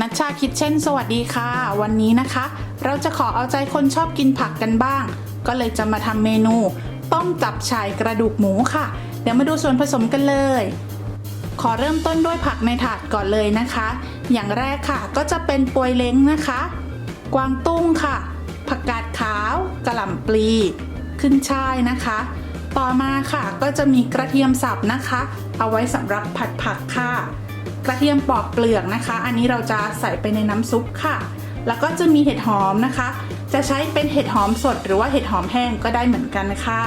นัชชาคิดเช่น สวัสดีค่ะ วันนี้นะคะ เราจะขอเอาใจคนชอบกินผักกันบ้าง ก็เลยจะมาทำเมนู ต้มจับฉ่ายกระดูกหมูค่ะ เดี๋ยวมาดูส่วนผสมกันเลย ขอเริ่มต้นด้วยผักในถาดก่อนเลยนะคะ อย่างแรกค่ะก็จะเป็นปวยเล้งนะคะ กวางตุ้งค่ะ ผักกาดขาวกระหล่ำปลี ขึ้นช่ายนะคะ ต่อมาค่ะก็จะมีกระเทียมสับนะคะ เอาไว้สำหรับผัดผักค่ะ กระเทียมปอกเปลือกนะคะ อันนี้เราจะใส่ไปในน้ำซุปค่ะ แล้วก็จะมีเห็ดหอมนะคะ จะใช้เป็นเห็ดหอมสด หรือว่าเห็ดหอมแห้งก็ได้เหมือนกันค่ะ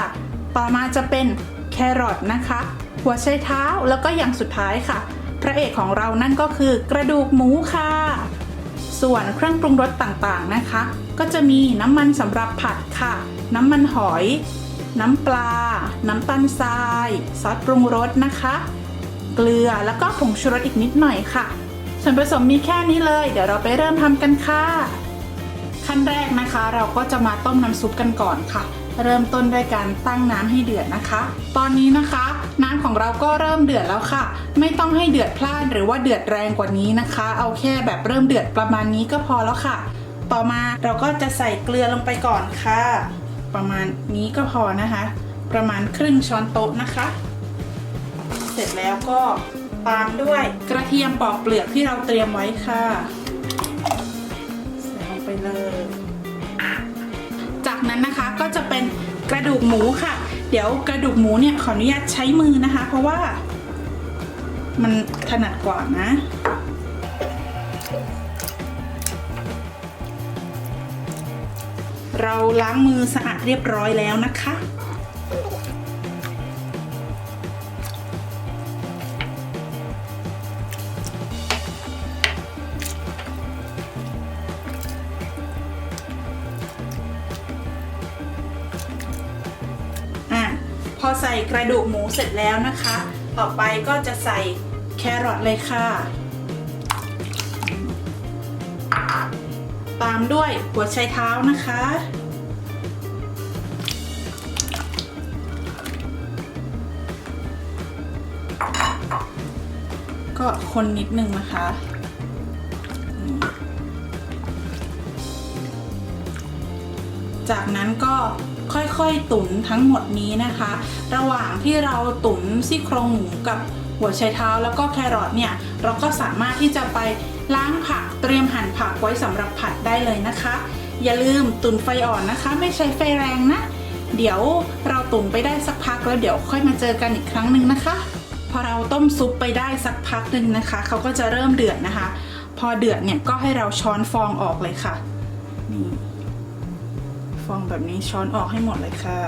ต่อมาจะเป็นแครอทนะคะ หัวไชเท้าแล้วก็อย่างสุดท้ายค่ะ พระเอกของเรานั่นก็คือกระดูกหมูค่ะ ส่วนเครื่องปรุงรสต่างๆนะคะ ก็จะมีน้ำมันสำหรับผัดค่ะ น้ำมันหอย น้ำปลา น้ำตาลทราย ซอสปรุงรสนะคะ เกลือแล้วก็ผงชูรสอีกนิดหน่อยค่ะ ส่วนผสมมีแค่นี้เลย เดี๋ยวเราไปเริ่มทำกันค่ะ ขั้นแรกนะคะ เราก็จะมาต้มน้ำซุปกันก่อนค่ะ เริ่มต้นด้วยการตั้งน้ำให้เดือดนะคะ ตอนนี้นะคะ น้ำของเราก็เริ่มเดือดแล้วค่ะ ไม่ต้องให้เดือดพล่านหรือว่าเดือดแรงกว่านี้นะคะ เอาแค่แบบเริ่มเดือดประมาณนี้ก็พอแล้วค่ะ ต่อมาเราก็จะใส่เกลือลงไปก่อนค่ะ ประมาณนี้ก็พอนะคะ ประมาณครึ่งช้อนโต๊ะนะคะ เสร็จแล้วก็ตามด้วยกระเทียมปอกเปลือกที่เราเตรียมไว้ค่ะ ใส่ลงไปเลย จากนั้นนะคะก็จะเป็นกระดูกหมูค่ะ เดี๋ยวกระดูกหมูเนี่ยขออนุญาตใช้มือนะคะ เพราะว่า มันถนัดกว่านะ เราล้างมือสะอาดเรียบร้อยแล้วนะคะ ส่กระดูกหมูเสร็จแล้วนะคะ ต่อไปก็จะใส่แครอทเลยค่ะ ตามด้วยหัวไชเท้านะคะ ก็คนนิดนึงนะคะจากนั้นก็ ค่อยๆ ตุ๋นทั้งหมดนี้นะคะ ระหว่างที่เราตุ๋นซี่โครงหมูกับหัวไชเท้าแล้วก็แครอทเนี่ยเราก็สามารถที่จะไปล้างผักเตรียมหั่นผักไว้สำหรับผัดได้เลยนะคะ อย่าลืมตุ๋นไฟอ่อนนะคะ ไม่ใช้ไฟแรงนะ เดี๋ยวเราตุ๋นไปได้สักพักแล้วเดี๋ยวค่อยมาเจอกันอีกครั้งหนึ่งนะคะ พอเราต้มซุปไปได้สักพักหนึ่งนะคะเขาก็จะเริ่มเดือดนะคะ พอเดือดเนี่ยก็ให้เราช้อนฟองออกเลยค่ะนี่ ฟองแบบนี้ช้อนออกให้หมดเลยค่ะ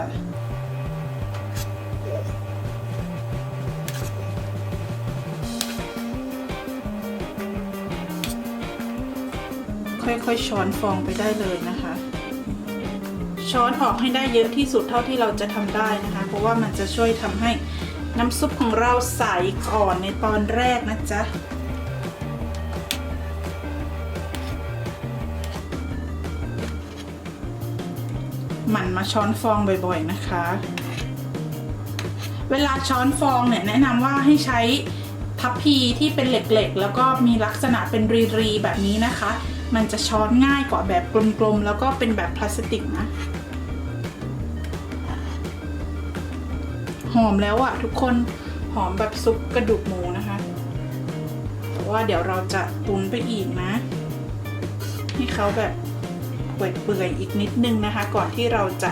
ค่อยๆช้อนฟองไปได้เลยนะคะ ช้อนออกให้ได้เยอะที่สุดเท่าที่เราจะทำได้นะคะ เพราะว่ามันจะช่วยทำให้น้ำซุปของเราใสก่อนในตอนแรกนะจ๊ะ หมั่นมาช้อนฟองบ่อยๆนะคะ เวลาช้อนฟองเนี่ยแนะนำว่าให้ใช้ทัพพีที่เป็นเหล็กๆ แล้วก็มีลักษณะเป็นรีๆแบบนี้นะคะ มันจะช้อนง่ายกว่าแบบกลมๆ แล้วก็เป็นแบบพลาสติกนะหอมแล้วอะทุกคนหอมแบบซุปกระดูกหมูนะคะ แต่ว่าเดี๋ยวเราจะตุนไปอีกนะ ให้เขาแบบ เปื่อยๆอีกนิดนึงนะคะ ก่อนที่เราจะ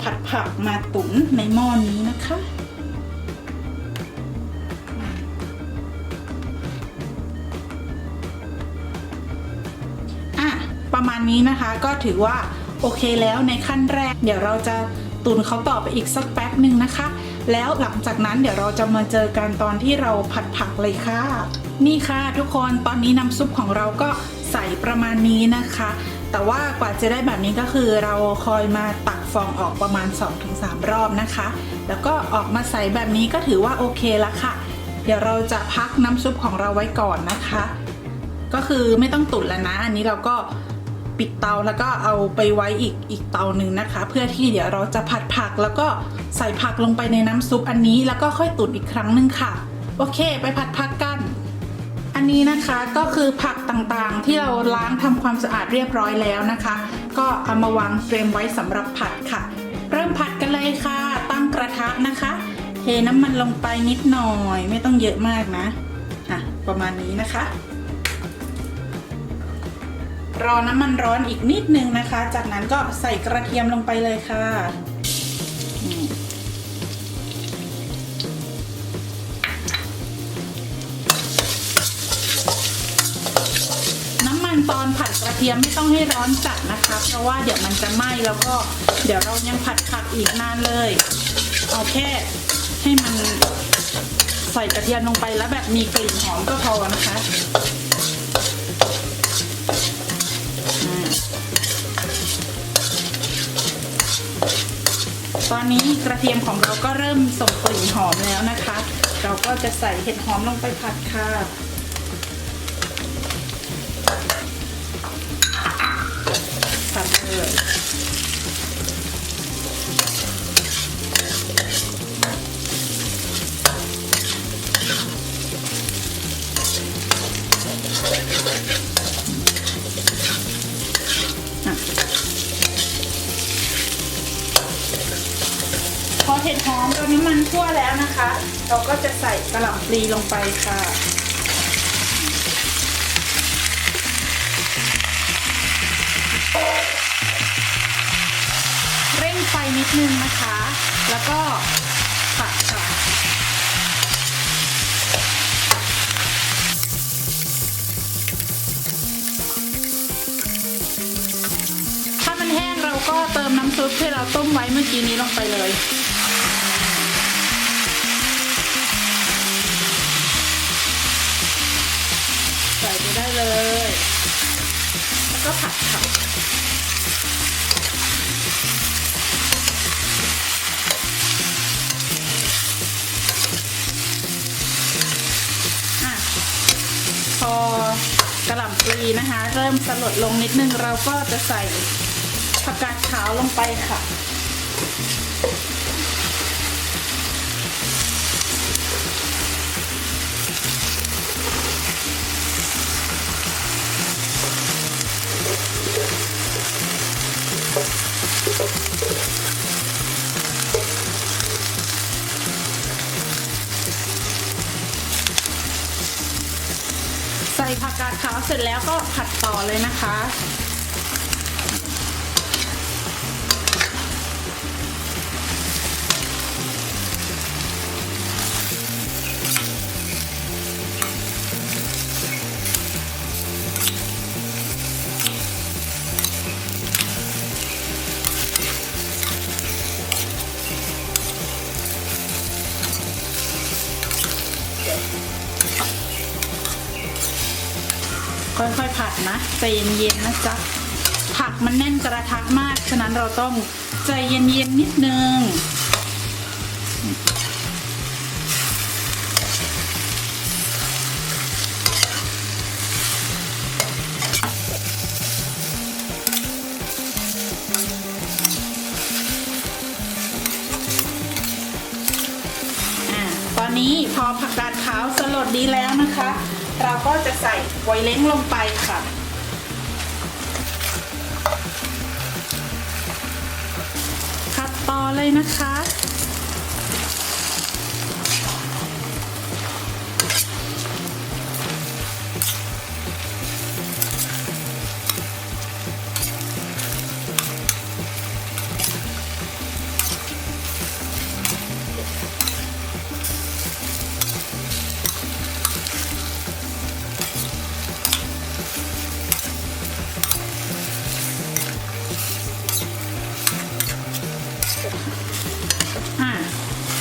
ผัดผักมาตุ๋นในหม้อนนี้นะคะอะประมาณนี้นะคะก็ถือว่าโอเคแล้วในขั้นแรก เดี๋ยวเราจะตุนเขาต่อไปอีกสักแป๊บหนึ่งนะคะ แล้วหลังจากนั้นเดี๋ยวเราจะมาเจอกันตอนที่เราผัดผักเลยค่ะ นี่ค่ะทุกคนตอนนี้น้ำซุปของเราก็ใส่ประมาณนี้นะคะ แต่ว่ากว่าจะได้แบบนี้ก็คือเราคอยมาตักฟองออกประมาณ 2-3 รอบนะคะ แล้วก็ออกมาใส่แบบนี้ก็ถือว่าโอเคล้วค่ะ เดี๋ยวเราจะพักน้ำซุปของเราไว้ก่อนนะคะ ก็คือไม่ต้องตุ๋นแล้วนะ อันนี้เราก็ปิดเตาแล้วก็เอาไปไว้อีกอีกเตาหนึ่งนะคะ เพื่อที่เดี๋ยวเราจะผัดผักแล้วก็ใส่ผักลงไปในน้ำซุปอันนี้ แล้วก็ค่อยตุ๋นอีกครั้งหนึ่งค่ะ โอเค ไปผัดผักกัน อันนี้นะคะก็คือผักต่างๆ ที่เราล้างทำความสะอาดเรียบร้อยแล้วนะคะ ก็เอามาวางเตรียมไว้สำหรับผัดค่ะ เริ่มผัดกันเลยค่ะ ตั้งกระทะนะคะ เทน้ำมันลงไปนิดหน่อย ไม่ต้องเยอะมากนะอะประมาณนี้นะคะ รอน้ำมันร้อนอีกนิดนึงนะคะ จากนั้นก็ใส่กระเทียมลงไปเลยค่ะ กระเทียมไม่ต้องให้ร้อนจัดนะคะ เพราะว่าเดี๋ยวมันจะไหม้แล้วก็เดี๋ยวเรายังผัดผักอีกนานเลย เอาแค่ให้มันใส่กระเทียมลงไปแล้วแบบมีกลิ่นหอมก็พอนะคะตอนนี้กระเทียมของเราก็เริ่มส่งกลิ่นหอมแล้วนะคะ เราก็จะใส่เห็ดหอมลงไปผัดค่ะ ผัดเลยอะ พ อเห็ดหอมโดนน้ำมันทั่วแล้วนะคะ เราก็จะใส่กระหล่ำปลีลงไปค่ะ เร่งไฟนิดนึงนะคะ แล้วก็ผัดค่ะถ้ามันแห้งเราก็เติมน้ำซุปที่เราต้มไว้เมื่อกี้นี้ลงไปเลย แล้วก็ผัดค่ะอะพอกระหล่ำปลีนะคะ เริ่มสลดลงนิดนึงเราก็จะใส่ผักกาดขาวลงไปค่ะ กาดขาวเสร็จแล้วก็ผัดต่อเลยนะคะ ใจเย็นๆนะจ๊ะ ผักมันแน่นกระทะมาก ฉะนั้นเราต้องใจเย็นๆนิดนึงอ่าตอนนี้พอผักกาดขาวสลดดีแล้วนะคะ เราก็จะใส่ไวเล้งลงไปค่ะ อเลยนะคะ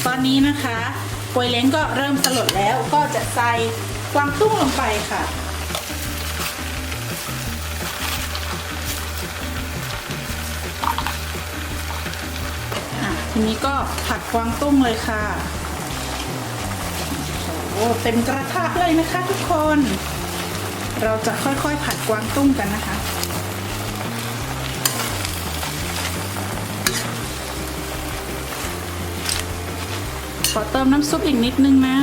ตอนนี้นะคะกวยเล้งก็เริ่มสลดแล้วก็จะใส่กวางตุ้งลงไปค่ะอะ ทีนี้ก็ผัดกวางตุ้งเลยค่ะโอ้เต็มกระทะเลยนะคะทุกคน เราจะค่อยๆผัดกวางตุ้งกันนะคะ ขอเติมน้ำซุปอีกนิดนึงนะ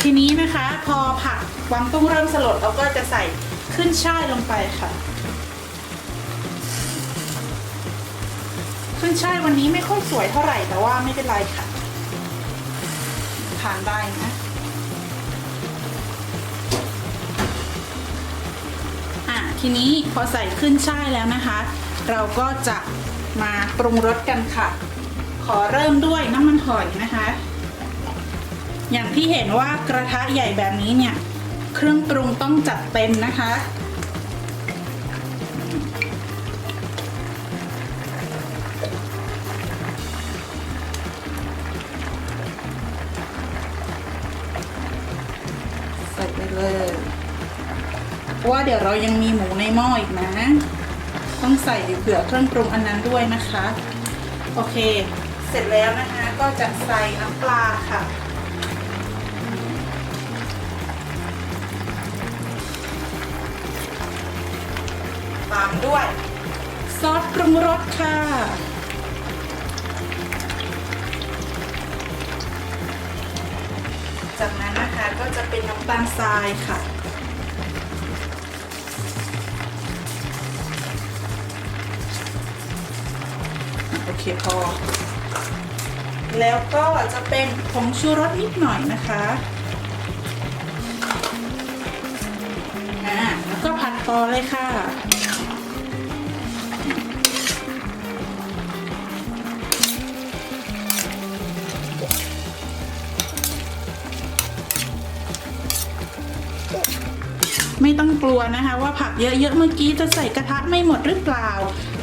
ทีนี้นะคะพอผักกวางตุ้งเริ่มสลดเราก็จะใส่ขึ้นช่ายลงไปค่ะ ขึ้นช่ายวันนี้ไม่ค่อยสวยเท่าไหร่แต่ว่าไม่เป็นไรค่ะทานได้นะอะทีนี้พอใส่ขึ้นช่ายแล้วนะคะ เราก็จะมาปรุงรสกันค่ะ ขอเริ่มด้วยน้ำมันหอยนะคะ อย่างที่เห็นว่ากระทะใหญ่แบบนี้เนี่ย เครื่องปรุงต้องจัดเต็มนะคะ ใส่ไปเลยเพราะว่าเดี๋ยวเรายังมีหมูในหม้ออีกนะ ต้องใส่เผื่อเครื่องปรุงอันนั้นด้วยนะคะ โอเค เสร็จแล้วนะคะก็จะใส่น้ำปลาค่ะามด้วย ซอสปรุงรสค่ะ จากนั้นนะคะก็จะเป็นน้ำตาลทรายค่ะโอเคพอ แล้วก็จะเป็นผงชูรสนิดหน่อยนะคะอ่าแล้วก็ผัดต่อเลยค่ะ ต้องกลัวนะคะ ว่าผักเยอะๆเมื่อกี้จะใส่กระทะไม่หมดหรือเปล่า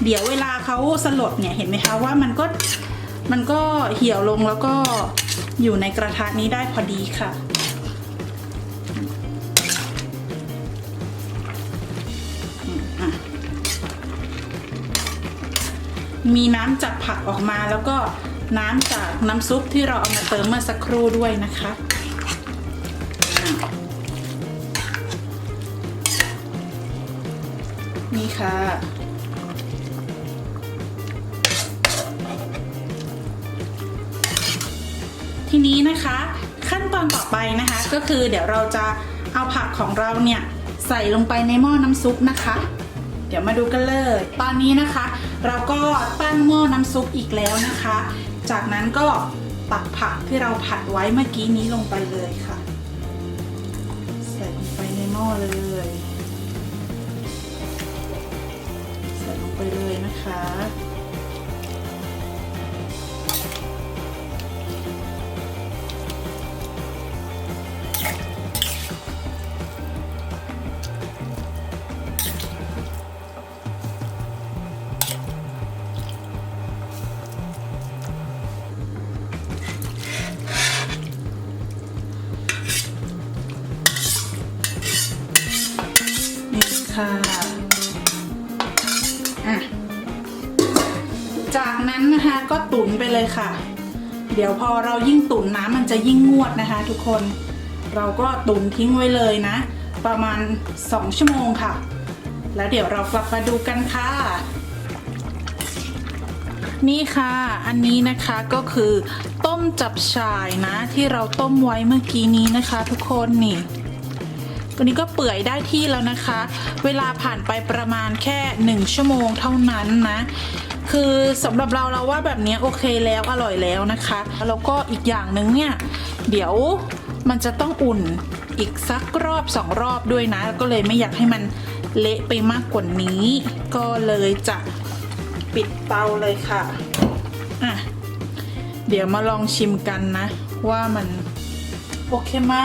เดี๋ยวเวลาเขาสลดเนี่ยเห็นไหมคะว่ามันก็มันก็เหี่ยวลงแล้วก็อยู่ในกระทะนี้ได้พอดีค่ะ มีน้ำจากผักออกมาแล้วก็น้ำจากน้ำซุปที่เราเอามาเติมเมื่อสักครู่ด้วยนะคะ นี่ค่ะ ทีนี้นะคะขั้นตอนต่อไปนะคะ ก็คือเดี๋ยวเราจะเอาผักของเราเนี่ยใส่ลงไปในหม้อน้ำซุปนะคะ เดี๋ยวมาดูกันเลย ตอนนี้นะคะ เราก็ตั้งหม้อน้ำซุปอีกแล้วนะคะ จากนั้นก็ตักผักที่เราผัดไว้เมื่อกี้นี้ลงไปเลยค่ะ ใส่ลงไปในหม้อเลย ไปเลยนะคะ นี่ค่ะอะ นั้นนะคะก็ตุ๋นไปเลยค่ะ เดี๋ยวพอเรายิ่งตุ๋นน้ำมันจะยิ่งงวดนะคะ ทุกคน เราก็ตุ๋นทิ้งไว้เลยนะ ประมาณ 2 ชั่วโมงค่ะ แล้วเดี๋ยวเรากลับมาดูกันค่ะ นี่ค่ะ อันนี้นะคะก็คือต้มจับฉ่ายนะ ที่เราต้มไว้เมื่อกี้นี้นะคะ ทุกคนนี่ตัวนี้ก็เปื่อยได้ที่แล้วนะคะ เวลาผ่านไปประมาณแค่ 1 ชั่วโมงเท่านั้นนะ คือสำหรับเราเราว่าแบบนี้โอเคแล้วอร่อยแล้วนะคะ แล้วก็อีกอย่างหนึ่งเนี่ย เดี๋ยวมันจะต้องอุ่นอีกสักรอบสองรอบด้วยนะ ก็เลยไม่อยากให้มันเละไปมากกว่านี้ ก็เลยจะปิดเตาเลยค่ะอะ เดี๋ยวมาลองชิมกันนะ ว่ามันโอเคไหม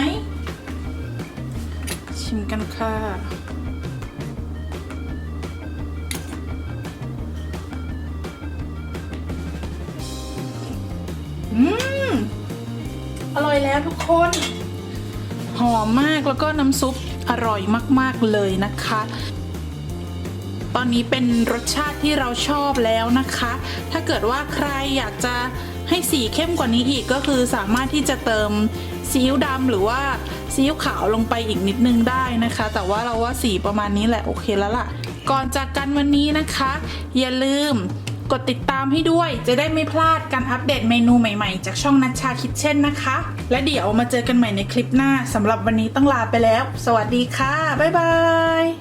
ชิมกันค่ะ อืมอร่อยแล้วทุกคน หอมมากแล้วก็น้ำซุปอร่อยมากๆเลยนะคะ ตอนนี้เป็นรสชาติที่เราชอบแล้วนะคะ ถ้าเกิดว่าใครอยากจะให้สีเข้มกว่านี้อีกก็คือสามารถที่จะเติมซีอิ๊วดำหรือว่าซีอิ๊วขาวลงไปอีกนิดนึงได้นะคะ แต่ว่าเราว่าสีประมาณนี้แหละโอเคแล้วล่ะ ก่อนจากกันวันนี้นะคะ อย่าลืม กดติดตามให้ด้วย จะได้ไม่พลาดการอัปเดตเมนูใหม่ๆ จากช่องนัชชาคิทเช่นนะคะ และเดี๋ยวมาเจอกันใหม่ในคลิปหน้าสำหรับวันนี้ต้องลาไปแล้ว สวัสดีค่ะ บ๊ายบาย